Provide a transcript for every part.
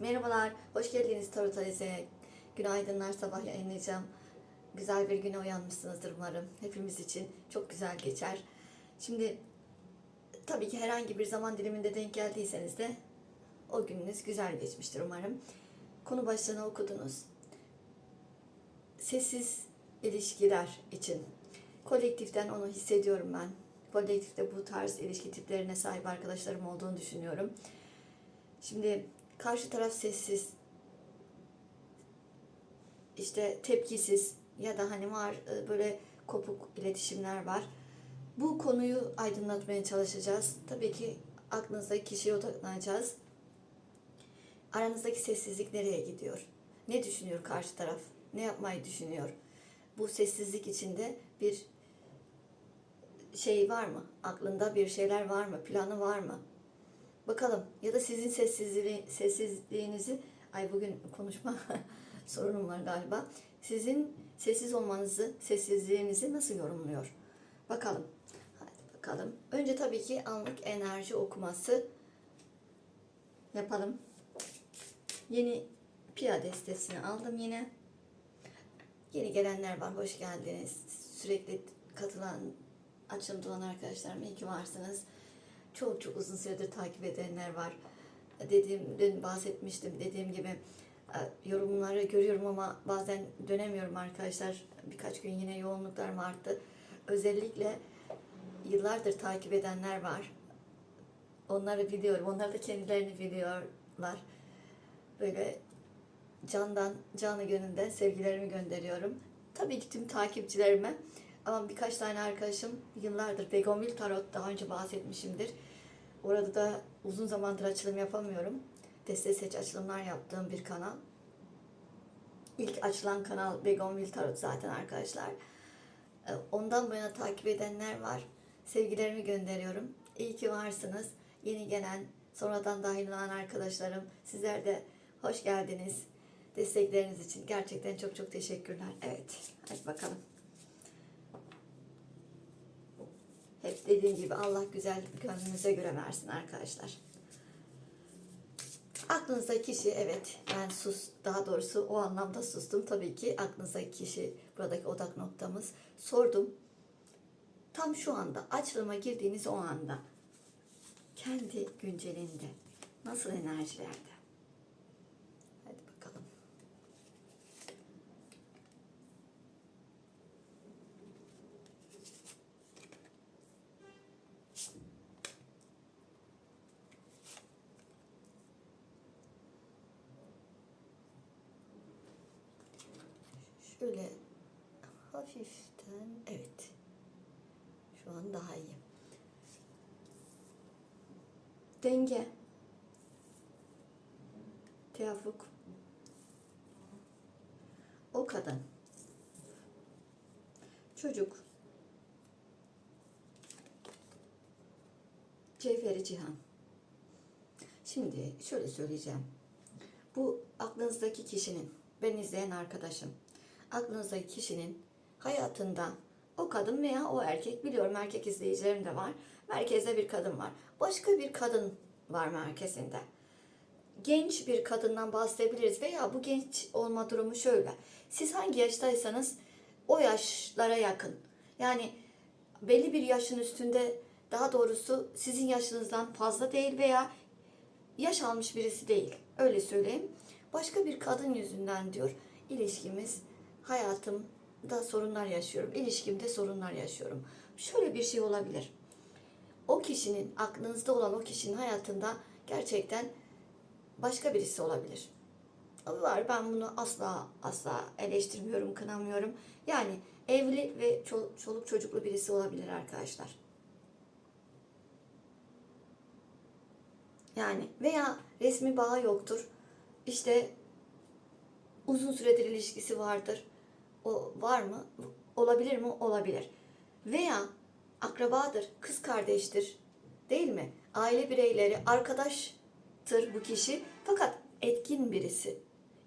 Merhabalar, hoş geldiniz Tarot. Günaydınlar, sabah yayınlayacağım. Güzel bir güne uyanmışsınızdır umarım. Hepimiz için çok güzel geçer. Şimdi tabii ki herhangi bir zaman diliminde denk geldiyseniz de o gününüz güzel geçmiştir umarım. Konu başlığını okudunuz. Sessiz ilişkiler için. Kolektiften onu hissediyorum ben. Kolektifte bu tarz ilişki tiplerine sahip arkadaşlarım olduğunu düşünüyorum. Şimdi karşı taraf sessiz, işte tepkisiz ya da hani var e, böyle kopuk iletişimler var. Bu konuyu aydınlatmaya çalışacağız. Tabii ki aklınızdaki kişiye odaklanacağız. Aranızdaki sessizlik nereye gidiyor? Ne düşünüyor karşı taraf? Ne yapmayı düşünüyor? Bu sessizlik içinde bir şey var mı? Aklında bir şeyler var mı? Planı var mı? Bakalım ya da sizin sessizliği, sessizliğinizi ay bugün konuşma sorunum var galiba. Sizin sessiz olmanızı, sessizliğinizi nasıl yorumluyor? Bakalım. Hadi bakalım. Önce tabii ki anlık enerji okuması yapalım. Yeni Pia destesini aldım yine. Yeni gelenler var. Hoş geldiniz. Sürekli katılan, açılımda olan arkadaşlarım iyi ki varsınız. Çok çok uzun süredir takip edenler var. Dediğim, dün bahsetmiştim dediğim gibi e, yorumları görüyorum ama bazen dönemiyorum arkadaşlar. Birkaç gün yine yoğunluklar arttı. Özellikle yıllardır takip edenler var. Onları biliyorum. Onlar da kendilerini biliyorlar. Böyle candan, canı gönülden sevgilerimi gönderiyorum. Tabii ki tüm takipçilerime ama birkaç tane arkadaşım yıllardır Begonville Tarot daha önce bahsetmişimdir. Orada da uzun zamandır açılım yapamıyorum. Deste seç açılımlar yaptığım bir kanal. İlk açılan kanal Begonville Tarot zaten arkadaşlar. Ee, Ondan bu yana takip edenler var. Sevgilerimi gönderiyorum. İyi ki varsınız. Yeni gelen, sonradan dahil olan arkadaşlarım. Sizler de hoş geldiniz. Destekleriniz için gerçekten çok çok teşekkürler. Evet, hadi bakalım. Hep dediğim gibi Allah güzel gönlünüze göre versin arkadaşlar. Aklınızdaki kişi evet ben sus daha doğrusu o anlamda sustum tabii ki aklınızdaki kişi buradaki odak noktamız sordum. Tam şu anda açılıma girdiğiniz o anda kendi güncelinde nasıl enerjilerde? Hadi bakalım. Şöyle hafiften evet. Şu an daha iyi. Denge. Tevafuk. O kadın. Çocuk. Cevheri Cihan. Şimdi şöyle söyleyeceğim. Bu aklınızdaki kişinin, ben izleyen arkadaşım, aklınızdaki kişinin hayatında o kadın veya o erkek, biliyorum erkek izleyicilerim de var, merkezde bir kadın var. Başka bir kadın var merkezinde. Genç bir kadından bahsedebiliriz veya bu genç olma durumu şöyle. Siz hangi yaştaysanız o yaşlara yakın. Yani belli bir yaşın üstünde daha doğrusu sizin yaşınızdan fazla değil veya yaş almış birisi değil. Öyle söyleyeyim. Başka bir kadın yüzünden diyor ilişkimiz, hayatımda sorunlar yaşıyorum. ilişkimde sorunlar yaşıyorum. Şöyle bir şey olabilir. O kişinin, aklınızda olan o kişinin hayatında gerçekten başka birisi olabilir. Var ben bunu asla asla eleştirmiyorum, kınamıyorum. Yani evli ve çol- çoluk çocuklu birisi olabilir arkadaşlar. Yani veya resmi bağı yoktur. İşte uzun süredir ilişkisi vardır. O var mı? Olabilir mi? Olabilir. Veya akrabadır, kız kardeştir. Değil mi? Aile bireyleri, arkadaştır bu kişi. Fakat etkin birisi.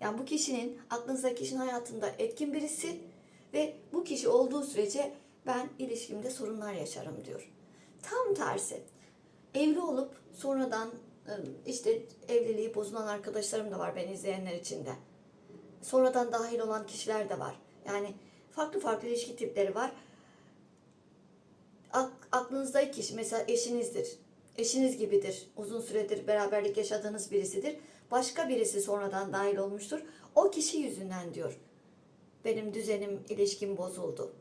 Yani bu kişinin, aklınızdaki kişinin hayatında etkin birisi ve bu kişi olduğu sürece ben ilişkimde sorunlar yaşarım diyor. Tam tersi. Evli olup sonradan işte evliliği bozulan arkadaşlarım da var beni izleyenler içinde. Sonradan dahil olan kişiler de var. Yani farklı farklı ilişki tipleri var. Ak- aklınızdaki kişi mesela eşinizdir. Eşiniz gibidir. Uzun süredir beraberlik yaşadığınız birisidir. Başka birisi sonradan dahil olmuştur. O kişi yüzünden diyor. Benim düzenim, ilişkim bozuldu.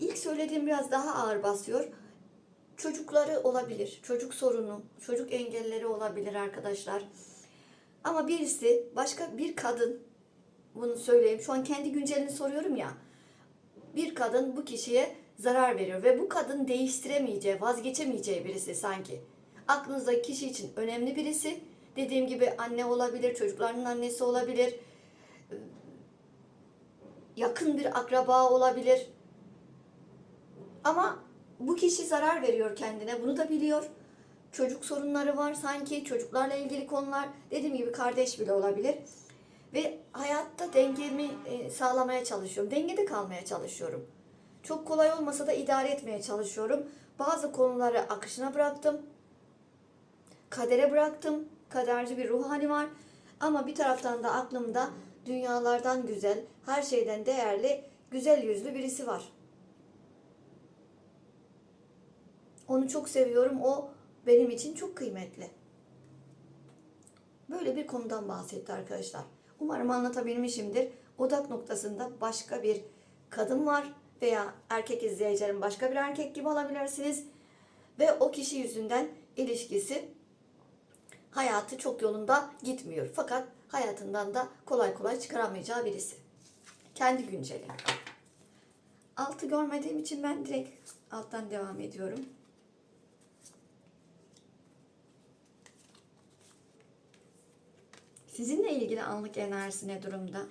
İlk söylediğim biraz daha ağır basıyor. Çocukları olabilir. Çocuk sorunu, çocuk engelleri olabilir arkadaşlar. Ama birisi, başka bir kadın, bunu söyleyeyim. Şu an kendi güncelini soruyorum ya. Bir kadın bu kişiye zarar veriyor ve bu kadın değiştiremeyeceği, vazgeçemeyeceği birisi sanki. Aklınızdaki kişi için önemli birisi. Dediğim gibi anne olabilir, çocuklarının annesi olabilir. Yakın bir akraba olabilir. Ama bu kişi zarar veriyor kendine. Bunu da biliyor. Çocuk sorunları var sanki. Çocuklarla ilgili konular. Dediğim gibi kardeş bile olabilir. Ve hayatta dengemi e, sağlamaya çalışıyorum. Dengede kalmaya çalışıyorum. Çok kolay olmasa da idare etmeye çalışıyorum. Bazı konuları akışına bıraktım. Kadere bıraktım. Kaderci bir ruh hali var. Ama bir taraftan da aklımda dünyalardan güzel, her şeyden değerli, güzel yüzlü birisi var. Onu çok seviyorum. O benim için çok kıymetli. Böyle bir konudan bahsetti arkadaşlar. Umarım anlatabilmişimdir. Odak noktasında başka bir kadın var veya erkek izleyicilerin başka bir erkek gibi olabilirsiniz. Ve o kişi yüzünden ilişkisi hayatı çok yolunda gitmiyor. Fakat hayatından da kolay kolay çıkaramayacağı birisi. Kendi günceli. Altı görmediğim için ben direkt alttan devam ediyorum. Sizinle ilgili anlık enerjisi ne durumda?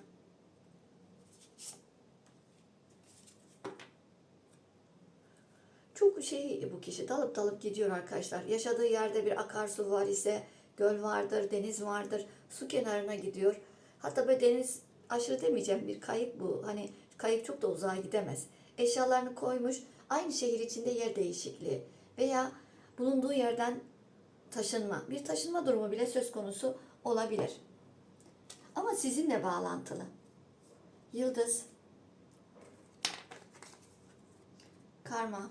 Çok şey bu kişi dalıp dalıp gidiyor arkadaşlar. Yaşadığı yerde bir akarsu var ise göl vardır, deniz vardır. Su kenarına gidiyor. Hatta böyle deniz aşırı demeyeceğim bir kayık bu. Hani kayık çok da uzağa gidemez. Eşyalarını koymuş. Aynı şehir içinde yer değişikliği veya bulunduğu yerden taşınma. Bir taşınma durumu bile söz konusu olabilir. Ama sizinle bağlantılı. Yıldız, karma,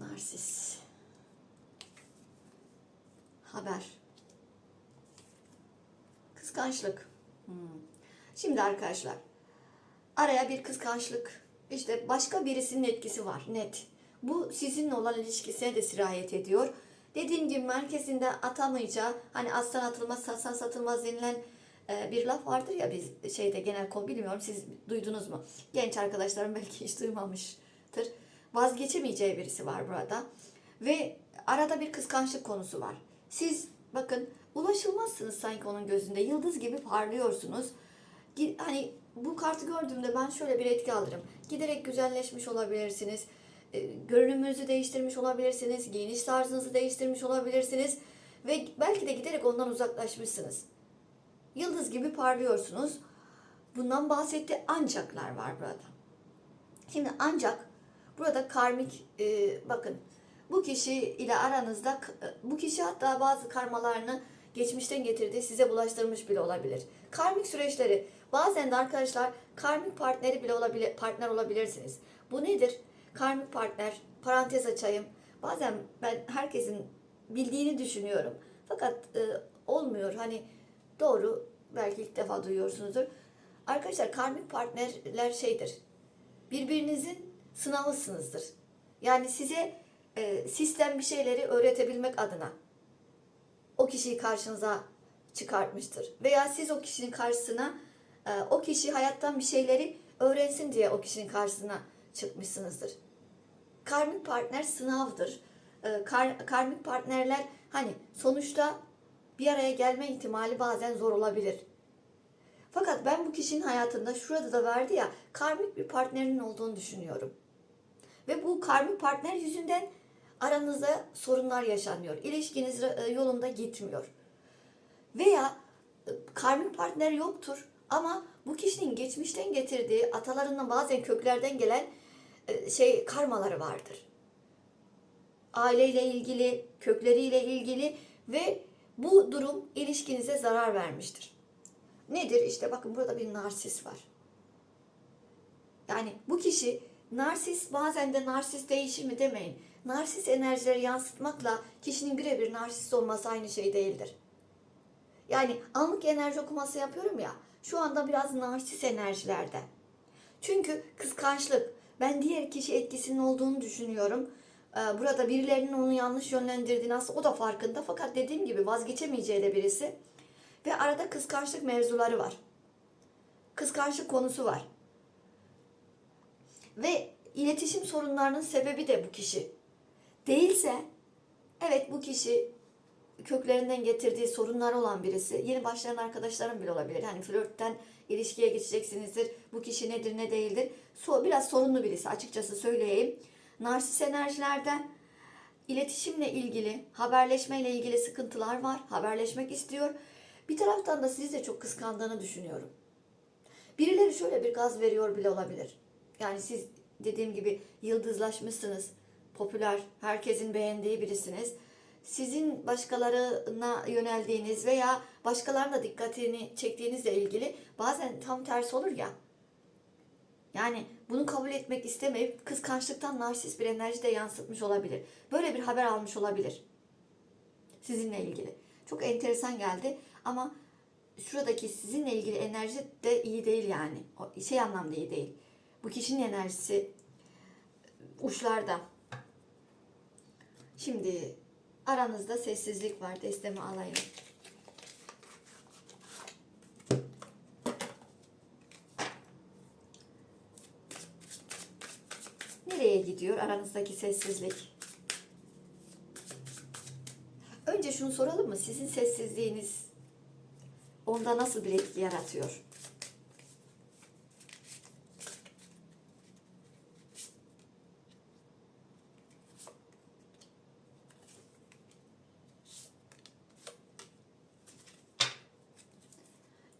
narsis, haber, kıskançlık. Hmm. Şimdi arkadaşlar, araya bir kıskançlık, işte başka birisinin etkisi var net. Bu sizinle olan ilişkisine de sirayet ediyor. Dediğim gibi merkezinde atamayacağı hani aslan atılmaz satsan satılmaz denilen e, bir laf vardır ya biz şeyde genel konu bilmiyorum siz duydunuz mu? Genç arkadaşlarım belki hiç duymamıştır. Vazgeçemeyeceği birisi var burada. Ve arada bir kıskançlık konusu var. Siz bakın ulaşılmazsınız sanki onun gözünde. Yıldız gibi parlıyorsunuz. Hani bu kartı gördüğümde ben şöyle bir etki alırım. Giderek güzelleşmiş olabilirsiniz e, görünümünüzü değiştirmiş olabilirsiniz, giyiniş tarzınızı değiştirmiş olabilirsiniz ve belki de giderek ondan uzaklaşmışsınız. Yıldız gibi parlıyorsunuz. Bundan bahsetti ancaklar var burada. Şimdi ancak burada karmik e, bakın bu kişi ile aranızda e, bu kişi hatta bazı karmalarını geçmişten getirdiği size bulaştırmış bile olabilir. Karmik süreçleri bazen de arkadaşlar karmik partneri bile olabilir partner olabilirsiniz. Bu nedir? Karmik partner parantez açayım. Bazen ben herkesin bildiğini düşünüyorum. Fakat e, olmuyor. Hani doğru belki ilk defa duyuyorsunuzdur. Arkadaşlar karmik partnerler şeydir. Birbirinizin sınavısınızdır. Yani size e, sistem bir şeyleri öğretebilmek adına o kişiyi karşınıza çıkartmıştır. Veya siz o kişinin karşısına e, o kişi hayattan bir şeyleri öğrensin diye o kişinin karşısına çıkmışsınızdır. Karmik partner sınavdır. E, kar, karmik partnerler hani sonuçta bir araya gelme ihtimali bazen zor olabilir. Fakat ben bu kişinin hayatında şurada da verdi ya karmik bir partnerinin olduğunu düşünüyorum. Ve bu karmik partner yüzünden aranızda sorunlar yaşanıyor. İlişkiniz e, yolunda gitmiyor. Veya e, karmik partner yoktur ama bu kişinin geçmişten getirdiği atalarından bazen köklerden gelen e, şey karmaları vardır. Aileyle ilgili, kökleriyle ilgili ve bu durum ilişkinize zarar vermiştir. Nedir? İşte bakın burada bir narsist var. Yani bu kişi narsist bazen de narsist değişir mi demeyin. Narsist enerjileri yansıtmakla kişinin birebir narsist olması aynı şey değildir. Yani anlık enerji okuması yapıyorum ya. Şu anda biraz narsist enerjilerde. Çünkü kıskançlık, ben diğer kişi etkisinin olduğunu düşünüyorum. Ee, Burada birilerinin onu yanlış yönlendirdiğini aslında o da farkında. Fakat dediğim gibi vazgeçemeyeceği de birisi. Ve arada kıskançlık mevzuları var. Kıskançlık konusu var. Ve iletişim sorunlarının sebebi de bu kişi. Değilse, evet bu kişi köklerinden getirdiği sorunlar olan birisi. Yeni başlayan arkadaşlarım bile olabilir. Hani flörtten ilişkiye geçeceksinizdir. Bu kişi nedir ne değildir. So, biraz sorunlu birisi açıkçası söyleyeyim. Narsist enerjilerden iletişimle ilgili, haberleşmeyle ilgili sıkıntılar var. Haberleşmek istiyor. Bir taraftan da sizi de çok kıskandığını düşünüyorum. Birileri şöyle bir gaz veriyor bile olabilir. Yani siz dediğim gibi yıldızlaşmışsınız. Popüler, herkesin beğendiği birisiniz. Sizin başkalarına yöneldiğiniz veya başkalarına dikkatini çektiğinizle ilgili bazen tam tersi olur ya. Yani bunu kabul etmek istemeyip kıskançlıktan narsist bir enerji de yansıtmış olabilir. Böyle bir haber almış olabilir. Sizinle ilgili. Çok enteresan geldi ama şuradaki sizinle ilgili enerji de iyi değil yani. Şey anlamda iyi değil. Bu kişinin enerjisi uçlarda. Şimdi aranızda sessizlik var. Destemi alayım. Nereye gidiyor aranızdaki sessizlik? Önce şunu soralım mı? Sizin sessizliğiniz onda nasıl bir etki yaratıyor?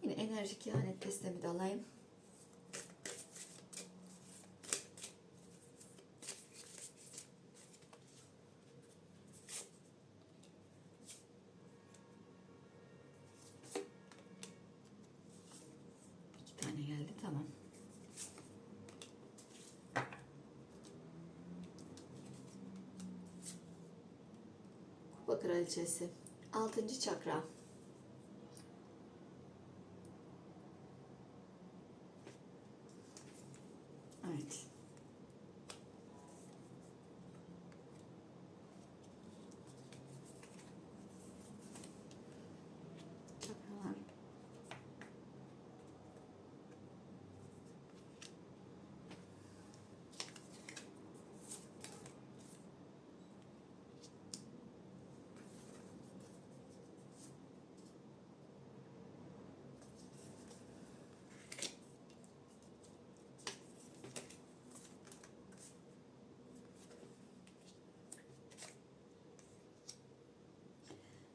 Yine enerjik ihanet destemi de alayım. Kupa kraliçesi. Altıncı çakra. Evet. Çakralar.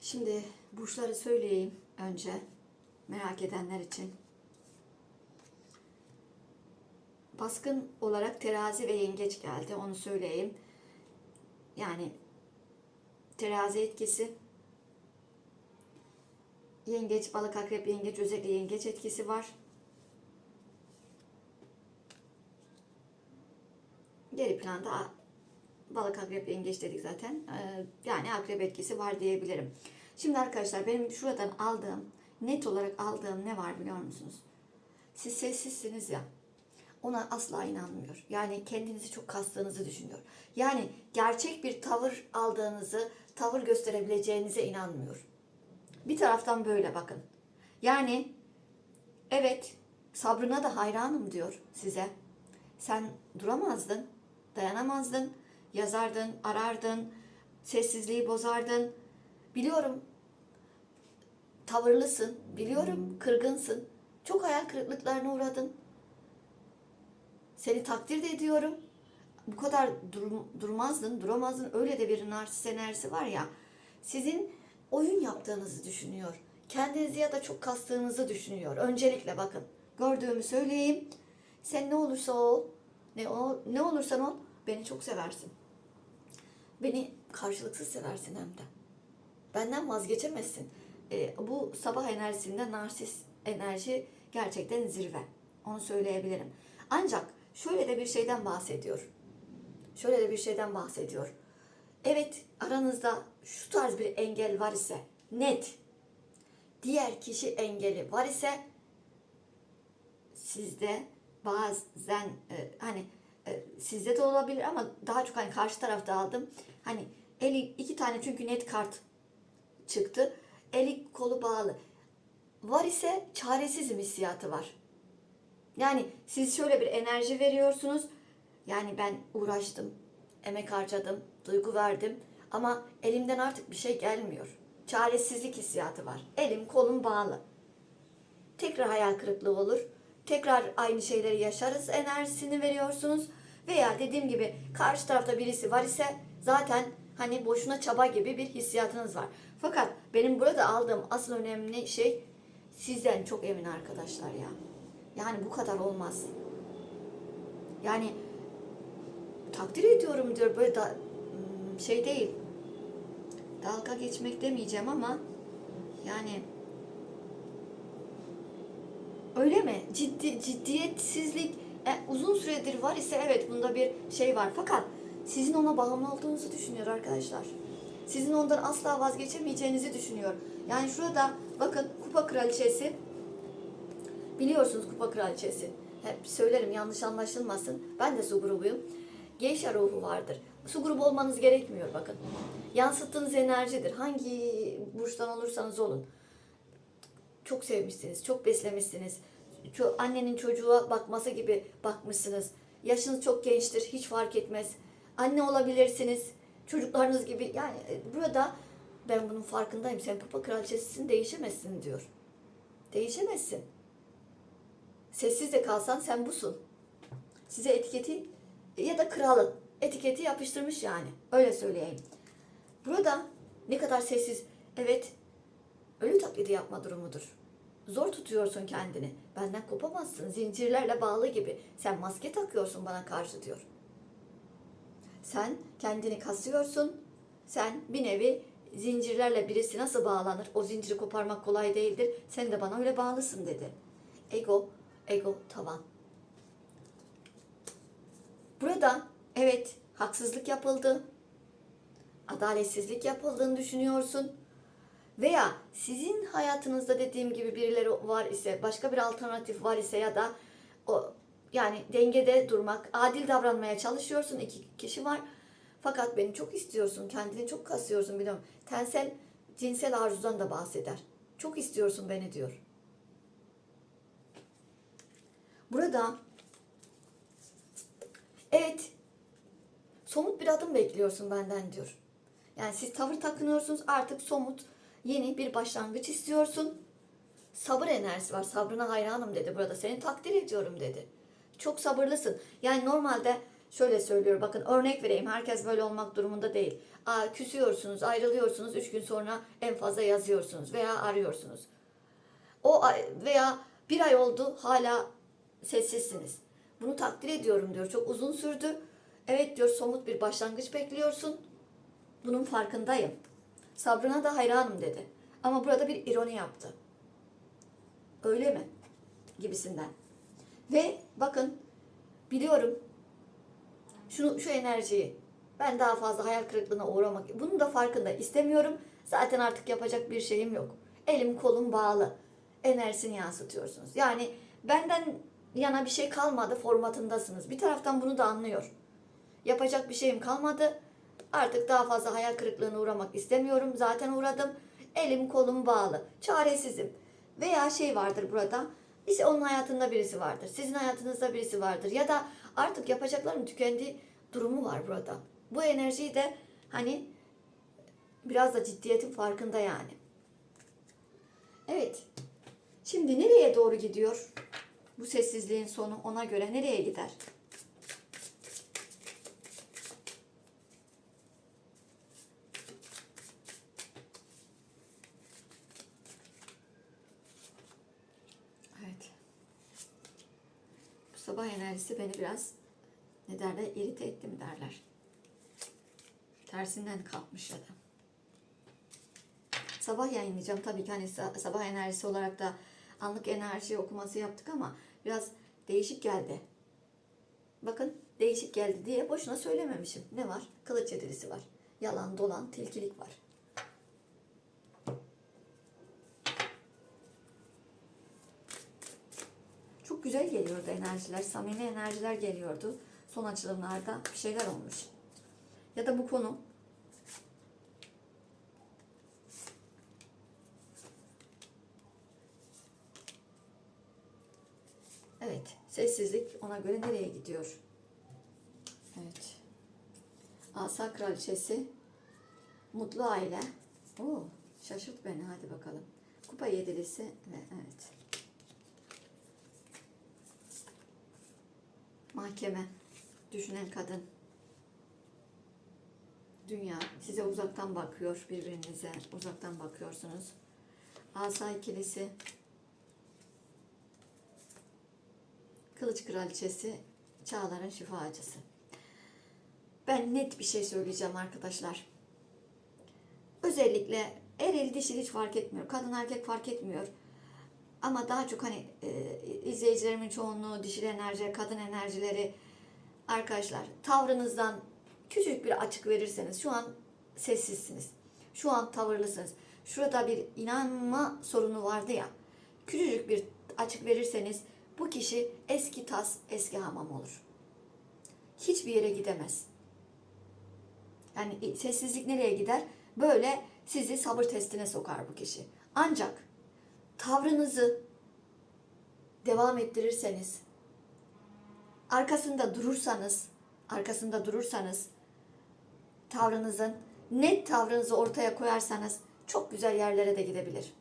Şimdi burçları söyleyeyim önce merak edenler için. Baskın olarak terazi ve yengeç geldi onu söyleyeyim. Yani terazi etkisi yengeç, balık, akrep, yengeç özellikle yengeç etkisi var. Geri planda balık akrep yengeç dedik zaten. Ee, yani akrep etkisi var diyebilirim. Şimdi arkadaşlar benim şuradan aldığım, net olarak aldığım ne var biliyor musunuz? Siz sessizsiniz ya. Ona asla inanmıyor. Yani kendinizi çok kastığınızı düşünüyor. Yani gerçek bir tavır aldığınızı, tavır gösterebileceğinize inanmıyor. Bir taraftan böyle bakın. Yani evet sabrına da hayranım diyor size. Sen duramazdın, dayanamazdın, yazardın, arardın, sessizliği bozardın. Biliyorum tavırlısın, biliyorum kırgınsın. Çok hayal kırıklıklarına uğradın. Seni takdir de ediyorum. Bu kadar durum, durmazdın, duramazdın. Öyle de bir narsist enerjisi var ya. Sizin oyun yaptığınızı düşünüyor. Kendinizi ya da çok kastığınızı düşünüyor. Öncelikle bakın. Gördüğümü söyleyeyim. Sen ne olursa ol. Ne o ne olursan ol beni çok seversin. Beni karşılıksız seversin hem de. Benden vazgeçemezsin. E, bu sabah enerjisinde narsis enerji gerçekten zirve. Onu söyleyebilirim. Ancak şöyle de bir şeyden bahsediyor. Şöyle de bir şeyden bahsediyor. Evet aranızda şu tarz bir engel var ise net diğer kişi engeli var ise sizde bazen e, hani e, sizde de olabilir ama daha çok hani karşı tarafta aldım. Hani eli iki tane çünkü net kart çıktı. Eli kolu bağlı. Var ise çaresizim hissiyatı var. Yani siz şöyle bir enerji veriyorsunuz. Yani ben uğraştım, emek harcadım, duygu verdim ama elimden artık bir şey gelmiyor. Çaresizlik hissiyatı var. Elim kolum bağlı. Tekrar hayal kırıklığı olur. Tekrar aynı şeyleri yaşarız enerjisini veriyorsunuz. Veya dediğim gibi karşı tarafta birisi var ise zaten hani boşuna çaba gibi bir hissiyatınız var. Fakat benim burada aldığım asıl önemli şey sizden çok emin arkadaşlar ya. Yani bu kadar olmaz. Yani takdir ediyorum diyor böyle da hmm, şey değil. Dalga geçmek demeyeceğim ama yani öyle mi? Ciddi ciddiyetsizlik e, uzun süredir var ise evet bunda bir şey var. Fakat sizin ona bağımlı olduğunuzu düşünüyor arkadaşlar. Sizin ondan asla vazgeçemeyeceğinizi düşünüyor. Yani şurada bakın kupa kraliçesi biliyorsunuz kupa kraliçesi. Hep söylerim yanlış anlaşılmasın. Ben de su grubuyum. Geyşa ruhu vardır. Su grubu olmanız gerekmiyor bakın. Yansıttığınız enerjidir. Hangi burçtan olursanız olun. Çok sevmişsiniz, çok beslemişsiniz. Annenin çocuğa bakması gibi bakmışsınız. Yaşınız çok gençtir, hiç fark etmez. Anne olabilirsiniz. Çocuklarınız gibi. Yani e, burada ben bunun farkındayım. Sen kupa kraliçesisin, değişemezsin diyor. Değişemezsin. Sessiz de kalsan sen busun. Size etiketi ya da kralı etiketi yapıştırmış yani. Öyle söyleyeyim. Burada ne kadar sessiz, evet ölü taklidi yapma durumudur. Zor tutuyorsun kendini. Benden kopamazsın. Zincirlerle bağlı gibi. Sen maske takıyorsun bana karşı diyor. Sen kendini kasıyorsun. Sen bir nevi zincirlerle birisi nasıl bağlanır? O zinciri koparmak kolay değildir. Sen de bana öyle bağlısın dedi. Ego, ego tavan. Burada evet haksızlık yapıldı. Adaletsizlik yapıldığını düşünüyorsun. Veya sizin hayatınızda dediğim gibi birileri var ise, başka bir alternatif var ise ya da o yani dengede durmak, adil davranmaya çalışıyorsun. iki kişi var. Fakat beni çok istiyorsun, kendini çok kasıyorsun biliyorum. Tensel, cinsel arzudan da bahseder. Çok istiyorsun beni diyor. Burada evet somut bir adım bekliyorsun benden diyor. Yani siz tavır takınıyorsunuz artık somut yeni bir başlangıç istiyorsun. Sabır enerjisi var. Sabrına hayranım dedi burada. Seni takdir ediyorum dedi. Çok sabırlısın. Yani normalde şöyle söylüyor bakın örnek vereyim. Herkes böyle olmak durumunda değil. Aa, küsüyorsunuz, ayrılıyorsunuz. Üç gün sonra en fazla yazıyorsunuz veya arıyorsunuz. O veya bir ay oldu hala sessizsiniz. Bunu takdir ediyorum diyor. Çok uzun sürdü. Evet diyor somut bir başlangıç bekliyorsun. Bunun farkındayım. Sabrına da hayranım dedi. Ama burada bir ironi yaptı. Öyle mi? Gibisinden. Ve bakın biliyorum şunu şu enerjiyi ben daha fazla hayal kırıklığına uğramak bunun da farkında istemiyorum. Zaten artık yapacak bir şeyim yok. Elim kolum bağlı. Enerjisini yansıtıyorsunuz. Yani benden yana bir şey kalmadı formatındasınız. Bir taraftan bunu da anlıyor. Yapacak bir şeyim kalmadı. Artık daha fazla hayal kırıklığına uğramak istemiyorum. Zaten uğradım. Elim kolum bağlı. Çaresizim. Veya şey vardır burada. İşte onun hayatında birisi vardır. Sizin hayatınızda birisi vardır. Ya da artık yapacaklarım tükendi durumu var burada. Bu enerjiyi de hani biraz da ciddiyetin farkında yani. Evet. Şimdi nereye doğru gidiyor? Bu sessizliğin sonu ona göre nereye gider? Evet. Bu sabah enerjisi beni biraz ne derler? İrite etti mi derler. Tersinden kalkmış ya da. Sabah yayınlayacağım. Tabii ki hani sa- sabah enerjisi olarak da anlık enerji okuması yaptık ama biraz değişik geldi. Bakın değişik geldi diye boşuna söylememişim. Ne var? Kılıç yedilisi var. Yalan dolan tilkilik var. Çok güzel geliyordu enerjiler. Samimi enerjiler geliyordu. Son açılımlarda bir şeyler olmuş. Ya da bu konu Evet, sessizlik ona göre nereye gidiyor? Evet. Asa Kraliçesi, Mutlu Aile. Oo, şaşırt beni hadi bakalım. Kupa Yedilisi ve evet. Mahkeme, düşünen kadın. Dünya size uzaktan bakıyor birbirinize. Uzaktan bakıyorsunuz. Asa ikilisi, Kılıç Kraliçesi, Çağlar'ın şifacısı. Ben net bir şey söyleyeceğim arkadaşlar. Özellikle eril dişil hiç fark etmiyor. Kadın erkek fark etmiyor. Ama daha çok hani e, izleyicilerimin çoğunluğu dişil enerji, kadın enerjileri arkadaşlar tavrınızdan küçük bir açık verirseniz şu an sessizsiniz. Şu an tavırlısınız. Şurada bir inanma sorunu vardı ya. Küçücük bir açık verirseniz bu kişi eski tas, eski hamam olur. Hiçbir yere gidemez. Yani sessizlik nereye gider? Böyle sizi sabır testine sokar bu kişi. Ancak tavrınızı devam ettirirseniz, arkasında durursanız, arkasında durursanız, tavrınızın net tavrınızı ortaya koyarsanız çok güzel yerlere de gidebilir.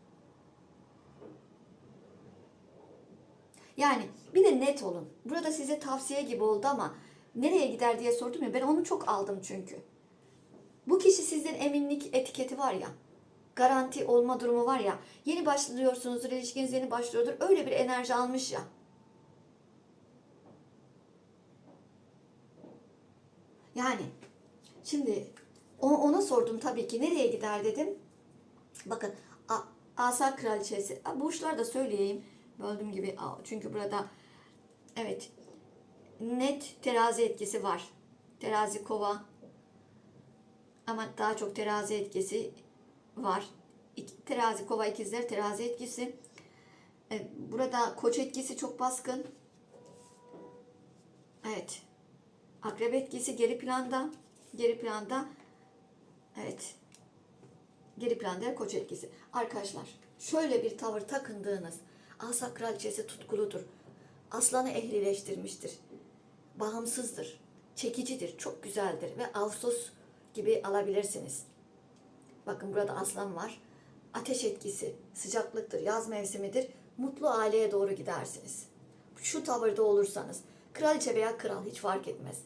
Yani bir de net olun. Burada size tavsiye gibi oldu ama nereye gider diye sordum ya ben onu çok aldım çünkü. Bu kişi sizden eminlik etiketi var ya. Garanti olma durumu var ya. Yeni başlıyorsunuzdur, ilişkiniz yeni başlıyordur. Öyle bir enerji almış ya. Yani şimdi ona sordum tabii ki nereye gider dedim. Bakın Asa Kraliçesi. Burçlar da söyleyeyim. Böldüğüm gibi çünkü burada evet net terazi etkisi var. Terazi kova ama daha çok terazi etkisi var. Terazi kova ikizler terazi etkisi. E, burada koç etkisi çok baskın. Evet. Akrep etkisi geri planda. Geri planda. Evet. Geri planda koç etkisi. Arkadaşlar şöyle bir tavır takındığınız Asa kraliçesi tutkuludur. Aslanı ehlileştirmiştir. Bağımsızdır. Çekicidir. Çok güzeldir. Ve Ağustos gibi alabilirsiniz. Bakın burada aslan var. Ateş etkisi, sıcaklıktır, yaz mevsimidir. Mutlu aileye doğru gidersiniz. Şu tavırda olursanız. Kraliçe veya kral hiç fark etmez.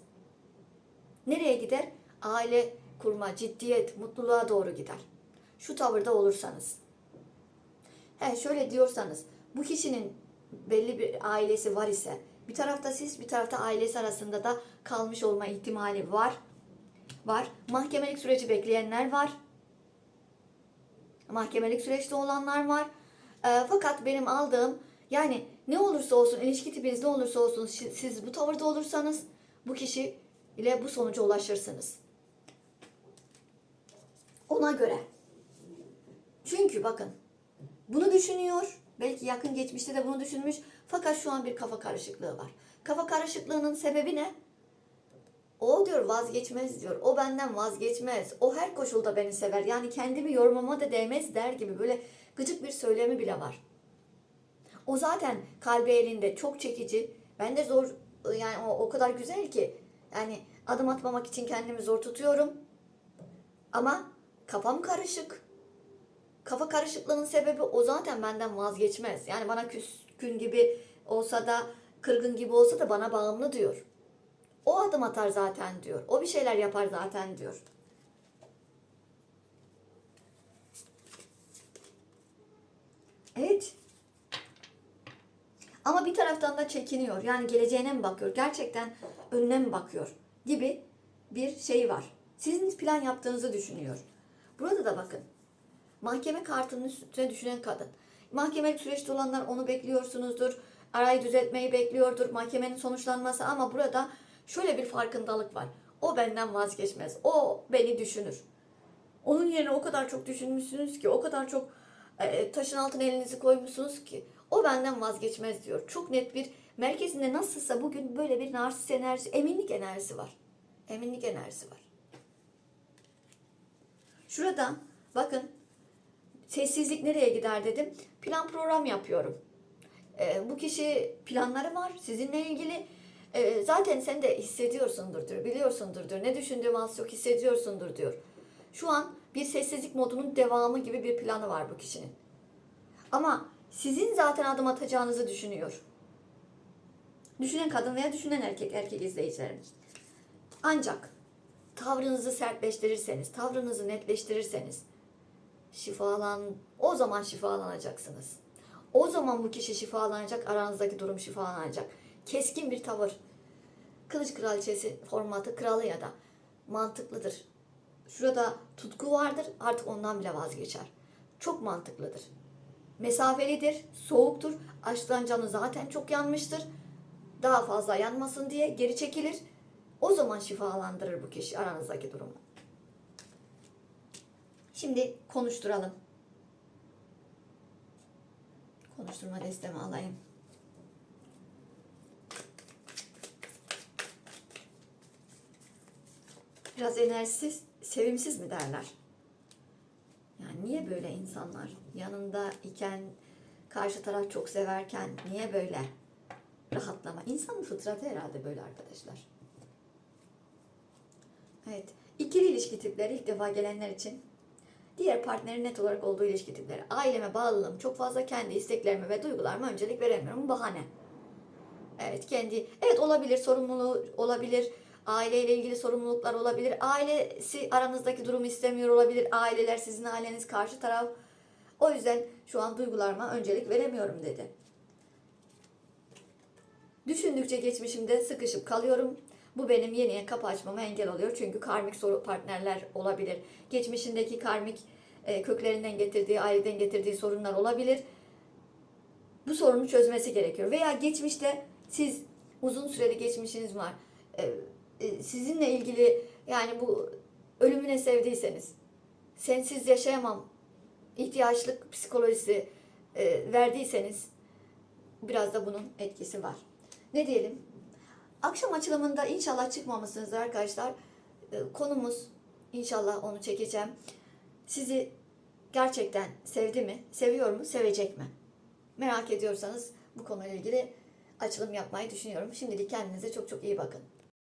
Nereye gider? Aile kurma, ciddiyet, mutluluğa doğru gider. Şu tavırda olursanız. He şöyle diyorsanız bu kişinin belli bir ailesi var ise bir tarafta siz bir tarafta ailesi arasında da kalmış olma ihtimali var. Var. Mahkemelik süreci bekleyenler var. Mahkemelik süreçte olanlar var. E, fakat benim aldığım yani ne olursa olsun ilişki tipiniz ne olursa olsun siz bu tavırda olursanız bu kişi ile bu sonuca ulaşırsınız. Ona göre. Çünkü bakın bunu düşünüyor. Belki yakın geçmişte de bunu düşünmüş. Fakat şu an bir kafa karışıklığı var. Kafa karışıklığının sebebi ne? O diyor vazgeçmez diyor. O benden vazgeçmez. O her koşulda beni sever. Yani kendimi yormama da değmez der gibi böyle gıcık bir söylemi bile var. O zaten kalbi elinde çok çekici. Ben de zor yani o, o kadar güzel ki yani adım atmamak için kendimi zor tutuyorum. Ama kafam karışık. Kafa karışıklığının sebebi o zaten benden vazgeçmez. Yani bana küskün gibi olsa da kırgın gibi olsa da bana bağımlı diyor. O adım atar zaten diyor. O bir şeyler yapar zaten diyor. Evet. Ama bir taraf taraftan da çekiniyor. Yani geleceğine mi bakıyor? Gerçekten önüne mi bakıyor? Gibi bir şey var. Sizin plan yaptığınızı düşünüyor. Burada da bakın. Mahkeme kartının üstüne düşünen kadın. Mahkemelik süreçte olanlar onu bekliyorsunuzdur. Arayı düzeltmeyi bekliyordur. Mahkemenin sonuçlanması ama burada şöyle bir farkındalık var. O benden vazgeçmez. O beni düşünür. Onun yerine o kadar çok düşünmüşsünüz ki, o kadar çok e, taşın altına elinizi koymuşsunuz ki o benden vazgeçmez diyor. Çok net bir merkezinde nasılsa bugün böyle bir narsist enerjisi, eminlik enerjisi var. Eminlik enerjisi var. Şurada bakın sessizlik nereye gider dedim. Plan program yapıyorum. E, bu kişi planları var sizinle ilgili. E, zaten sen de hissediyorsundur diyor, biliyorsundur diyor. Ne düşündüğümü az çok hissediyorsundur diyor. Şu an bir sessizlik modunun devamı gibi bir planı var bu kişinin. Ama sizin zaten adım atacağınızı düşünüyor. Düşünen kadın veya düşünen erkek, erkek izleyicilerimiz. Ancak tavrınızı sertleştirirseniz, tavrınızı netleştirirseniz şifalan, o zaman şifalanacaksınız. O zaman bu kişi şifalanacak, aranızdaki durum şifalanacak. Keskin bir tavır. Kılıç kraliçesi formatı kralı ya da mantıklıdır. Şurada tutku vardır, artık ondan bile vazgeçer. Çok mantıklıdır. Mesafelidir, soğuktur, aşktan canı zaten çok yanmıştır. Daha fazla yanmasın diye geri çekilir. O zaman şifalandırır bu kişi aranızdaki durumu. Şimdi konuşturalım. Konuşturma destemi alayım. Biraz enerjisiz, sevimsiz mi derler? Yani niye böyle insanlar? Yanında iken karşı taraf çok severken niye böyle rahatlama? İnsanın fıtratı herhalde böyle arkadaşlar. Evet. İkili ilişki tipleri ilk defa gelenler için diğer partnerin net olarak olduğu ilişki tipleri. Aileme bağlılığım çok fazla kendi isteklerime ve duygularıma öncelik veremiyorum. Bahane. Evet kendi evet olabilir sorumluluğu olabilir. Aileyle ilgili sorumluluklar olabilir. Ailesi aranızdaki durumu istemiyor olabilir. Aileler sizin aileniz karşı taraf. O yüzden şu an duygularıma öncelik veremiyorum dedi. Düşündükçe geçmişimde sıkışıp kalıyorum. Bu benim yeniye kapı açmama engel oluyor. Çünkü karmik soru partnerler olabilir. Geçmişindeki karmik e, köklerinden getirdiği, aileden getirdiği sorunlar olabilir. Bu sorunu çözmesi gerekiyor. Veya geçmişte siz uzun süreli geçmişiniz var. E, sizinle ilgili yani bu ölümüne sevdiyseniz, sensiz yaşayamam, ihtiyaçlık psikolojisi e, verdiyseniz biraz da bunun etkisi var. Ne diyelim? Akşam açılımında inşallah çıkmamışsınızdır arkadaşlar. E, konumuz inşallah onu çekeceğim. Sizi gerçekten sevdi mi, seviyor mu, sevecek mi? Merak ediyorsanız bu konuyla ilgili açılım yapmayı düşünüyorum. Şimdilik kendinize çok çok iyi bakın.